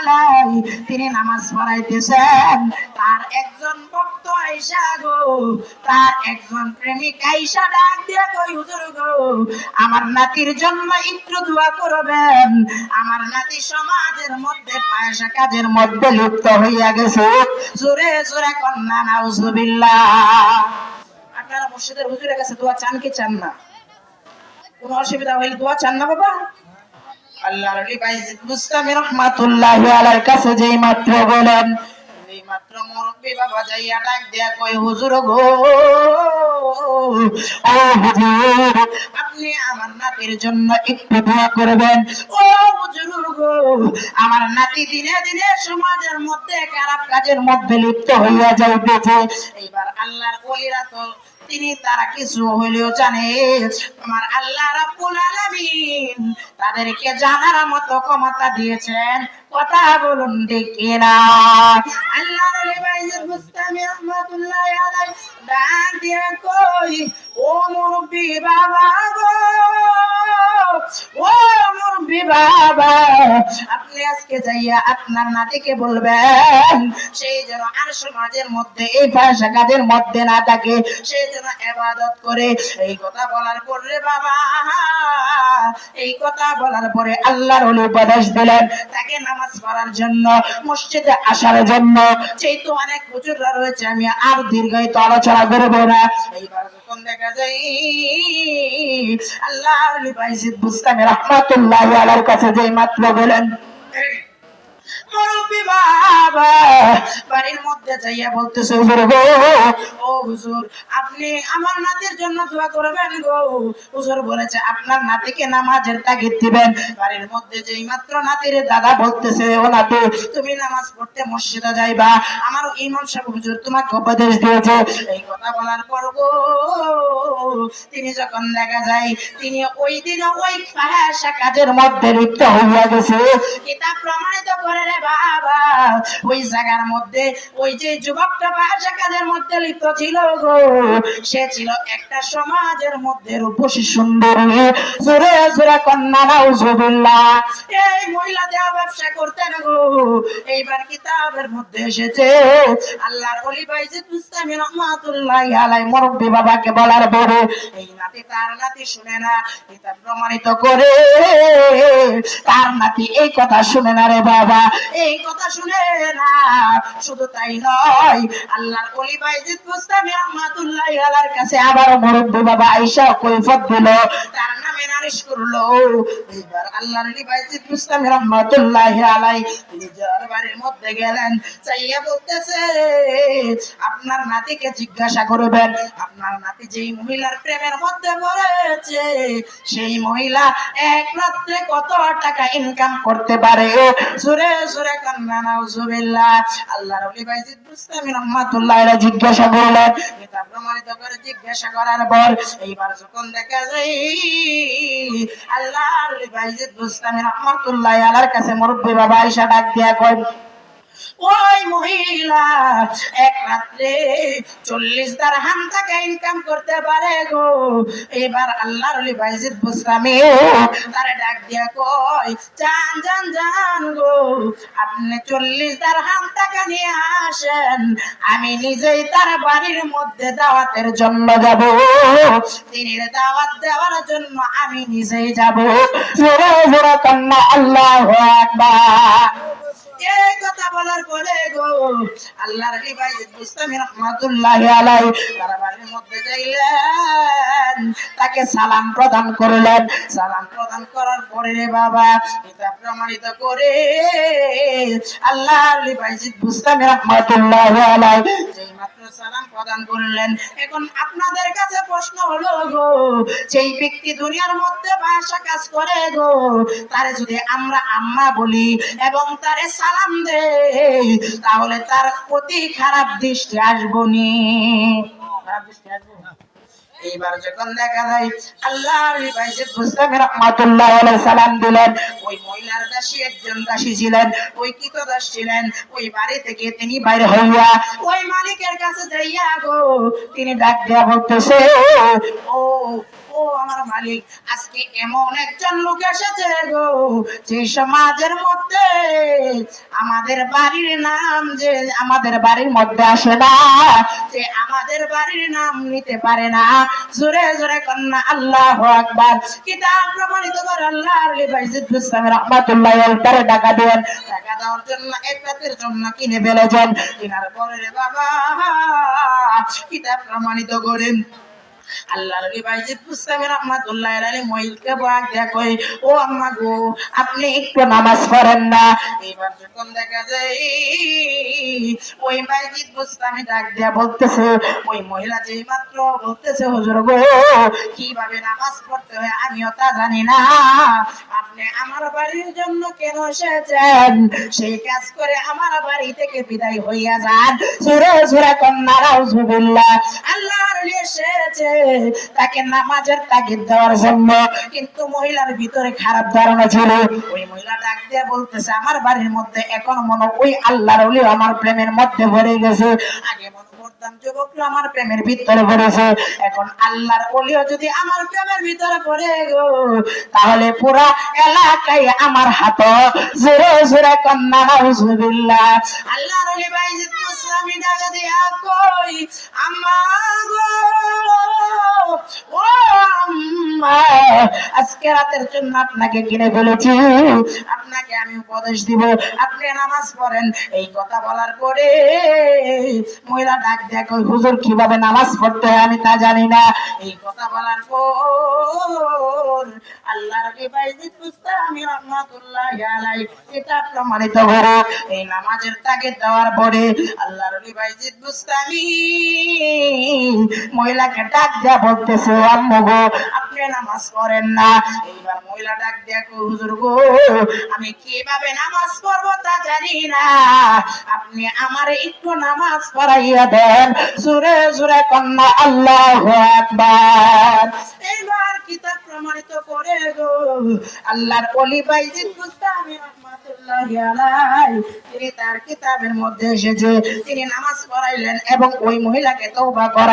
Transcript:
আলাই, তিনি নামাজ পড়াইতেছেন। তার একজন ভক্ত আইসা গো, তার একজন প্রেমিক আইসা ডাক দিয়ে কই হুজুর গো, আমার নাতির জন্য একটু দোয়া করবেন। আমার নাতি সমাজের মধ্যে, পয়সা কাজের মধ্যে লুপ্ত হইয়া গেছে। জোরে জোরে কন্যা, নাউজুবিল্লাহ। আপনারা মসজিদের হুজুরের কাছে দোয়া চান কি চান না? কোনো অসুবিধা হইলে দোয়া চান না বাবা? মুস্তামি রহমাতুল্লাহি আলাইহির কাছে যেই মাত্র বলেন আপনি আমার নাতির জন্য একটু দোয়া করবেন। ও হুজুর গো, আমার নাতি দিনে দিনে সমাজের মধ্যে খারাপ কাজের মধ্যে লিপ্ত হইয়া যাইতেছে। এইবার আল্লাহর ওলিরা তো তিনি তারা কিছু হইলেও জানে, আমার আল্লাহ রাব্বুল আলামিন তাদেরকে জানার মতো ক্ষমতা দিয়েছেন। কথা বলুন দেখে না আল্লাহ নবী আলাইহি দিয়ে কই, ও মুরব্বি বাবা গো, ও মুরব্বি বাবা আপনি আজকে যাইয়া আপনার নাতিকে বলবেন সেই যেন আর সমাজের মধ্যে, এই ভাষা কাজের মধ্যে না থাকে সেই যেন এবাদত করে। এই কথা বলার পরে বাবা, এই কথা বলার পরে আল্লাহর ওলি উপদেশ দিলেন, তাকে নামাজ পড়ার জন্য, মসজিদে আসার জন্য। সেই তো অনেক হুজুররা রয়েছে, আমি আর দীর্ঘায়িত আলোচনা করব না। এইবার যখন দেখা যায়, আল্লাহর ওলি বাইজিদ বুস্তামি রহমাতুল্লাহ আলাইহির কাছে যে মাত্র বলেন মুরব্বি বাবা বাড়ির মধ্যে যাইয়া বলতেছে ও হুজুর, আপনি আমার নাতির জন্য দোয়া করবেন গো। হুজুর বলেছে, আপনার নাতিকে নামাজের তাগিদ দিবেন। বাড়ির মধ্যে যেই মাত্র নাতির দাদা বলতেছে, ও নাতি, তুমি নামাজ পড়তে মসজিদে যাইবা। আমার ইমাম সাহেব, হুজুর তোমাকে উপদেশ দিয়েছে। এই কথা বলার পর গো, তিনি যখন দেখা যায়, তিনি ওই দিন ওই ফাহাসা কাজের মধ্যে লিপ্ত হইয়া গেছে। কিতাব প্রমাণিত করে রে বাবা, ওই জায়গার মধ্যে ওই যে যুবকটা ফাহাসা কাজের মধ্যে লিপ্ত ছিল গো। সে ছিল একটা সমাজের মধ্যে রূপসী সুন্দরী। জোরে জোরে কন্যা নাউজুবিল্লাহ। এই মহিলা দেওয়া ব্যবসা করতেন গো। এইবার কিতাবের মধ্যে এসেছে, আল্লাহর ওলি বাইজিদ মুস্তামি রহমাতুল্লাহ আলাই মুরব্বি বাবাকে বলার পরে এই নাতি তার নাতি শুনে না কিতাব প্রমাণিত করে। তার নাতি এই কথা শুনে না রে বাবা, এই কথা শুনে না। শুধু তাই নয়, আল্লাহর ওলি বাইজিদ মুস্তামি রহমাতুল্লাহ আলাইহির কাছে বাবা কৈফত দিল। তার নামে করল, এইবার আল্লাহর রহমাতুল্লাহ আলাইহি তিনি যার বাড়ির মধ্যে গেলেন, চাইয়া বলতেছে, আপনার নাতিকে জিজ্ঞাসা করবেন, আপনার নাতি যেই মহিলার প্রেমের মধ্যে পড়েছে, সেই মহিলা এক রাত্রে কত টাকা ইনকাম করতে পারে? সুরে সুরে কান্না, নাউজুবিল্লাহ। আল্লাহর ওলি বাইজিদ মুস্তামি রহমাতুল্লাহ জিজ্ঞাসা করলেন কিতাব প্রমাণিত করে জিজ্ঞাসা করার পর এইবার যখন দেখা যায় আল্লাহর বাইজিদ মুস্তামি রহমাতুল্লাহ আলাইহির কাছে মুরব্বী বাবা আয়েশা ডাক দিয়া কয় ওই মহিলা, এক রাত্রে চল্লিশ দারহাম টাকা ইনকাম করতে পারে গো। এবার আল্লাহর ওলি বাইজিদ বুসরামি তারে ডাক দিয়া কই জান জান জান গো, আপনি চল্লিশ দারহাম টাকা নিয়ে আসেন, আমি নিজেই তার বাড়ির মধ্যে দাওয়াতের জন্য যাব। তিনি দাওয়াত দেওয়ার জন্য আমি নিজেই যাব। জোরে জোরে কান্না, আল্লাহ আকবার। বলার পরে গো, আল্লাহর ভাই মুস্তামি রহমাতুল্লাহি আলাই মধ্যে যাইলেন, তাকে সালাম প্রদান করলেন। সালাম প্রদান করার পরে রে বাবা, এটা প্রমাণিত করে আল্লাহর ভাই মুস্তামি রহমাতুল্লাহি আলাই যেই মাত্র সালাম প্রদান করলেন, এখন আপনাদের কাছে প্রশ্ন হলো গো, যেই ব্যক্তি দুনিয়ার মধ্যে ভাষা কাজ করে গো, তারে যদি আমরা আম্মা বলি এবং তারে সালাম দে তাহলে তার প্রতি খারাপ দৃষ্টি আসব এইবার যখন দেখা যায় আল্লাহর আলাইহি সালাম দিলেন, ওই মহিলার দাসী, একজন দাসী ছিলেন, ওই কৃতদাস ছিলেন, ওই বাড়ি থেকে তিনি বাইরে হইয়া ওই মালিকের কাছে যাইয়া গো, তিনি ডাক দিয়া বলতেছে, ও ও আমার মালিক, আজকে এমন একজন লোক এসেছে গো, যে সমাজের মধ্যে আমাদের বাড়ির নাম যে, আমাদের বাড়ির মধ্যে আসে না, যে আমাদের বাড়ির নাম নিতে পারে না। জোরে জোরে কন্যা, আল্লাহ আকবার। কিতাব প্রমাণিত করে আল্লাহ বাইজিদ ইসলাম রহমাতুল্লাহ তারে টাকা দেন। টাকা দেওয়ার জন্য এক রাতের জন্য কিনে ফেলেছেন। কেনার পরে বাবা, কিতাব প্রমাণিত করেন। আল্লাহ নবী বাইজিদ রহমাতুল্লাহ আলাইহি কই, ও আম্মা গো আপনি একটু নামাজ পড়েন না। যখন দেখা যায়, ওই মুস্তামি ডাক দেয়া বলতেছে, ওই মহিলা যে মাত্র বলতেছে, হুজুর গো, কীভাবে নামাজ পড়তে হয় আমিও তা জানি না। আপনি আমার বাড়ির জন্য কেন এসেছেন? সেই কাজ করে আমার বাড়ি থেকে বিদায় হইয়া যান। সুরে সুরে কন্যা রাউজুবিল্লাহ আল্লাহর এসেছে তাকে নামাজের তাগিদ দেওয়ার জন্য। কিন্তু মহিলার ভিতরে খারাপ ধারণা ছিল। ওই মহিলা ডাক দিয়ে বলতেছে, আমার বাড়ির মধ্যে এখন মনে ওই আল্লাহর ওলি আমার প্রেমের মধ্যে ভরে গেছে। আগে মনে করতাম আমার প্রেমের ভিতরে পড়েছে এখন আল্লাহর যদি আমার প্রেমের ভিতরে গো, তাহলে পুরা এলাকায় আমার হাত জোরে জোরে কন্যা আল্লাহর মুসলামি ডাকা দিয়া কই? আম্মা গো আজকে রাতের জন্য আপনাকে কিনে আপনাকে আমি উপদেশ দিব। আপনি নামাজ পড়েন। এই কথা বলার পরে মহিলা ডাক হুজুর, কীভাবে নামাজ পড়তে হয় আমি তা জানি না। এই কথা বলার পর আল্লাহ রবি বাইজিদ মুস্তামি রহমাতুল্লাহ আলাই এটা প্রমাণিত করে এই নামাজের তাকে দেওয়ার পরে আল্লাহ রবি বাইজিদ মুস্তামি মহিলাকে ডাক দেয়া "ও আম্মু গো। আপনি নামাজ পড়েন না। এইবার মহিলা ডাক কই, হুজুর গো আমি কীভাবে নামাজ পড়ব তা জানি না। আপনি আমারে একটু নামাজ পড়াইয়া দেন। জোরে জোরে কন্যা আল্লাহ আকবার। এইবার কিতাব প্রমাণিত করে গো আল্লাহর অলি বাইজিদ আলাই তিনি তার কিতাবের মধ্যে এসেছে। তিনি নামাজ পড়াইলেন এবং ওই মহিলাকে তওবা করা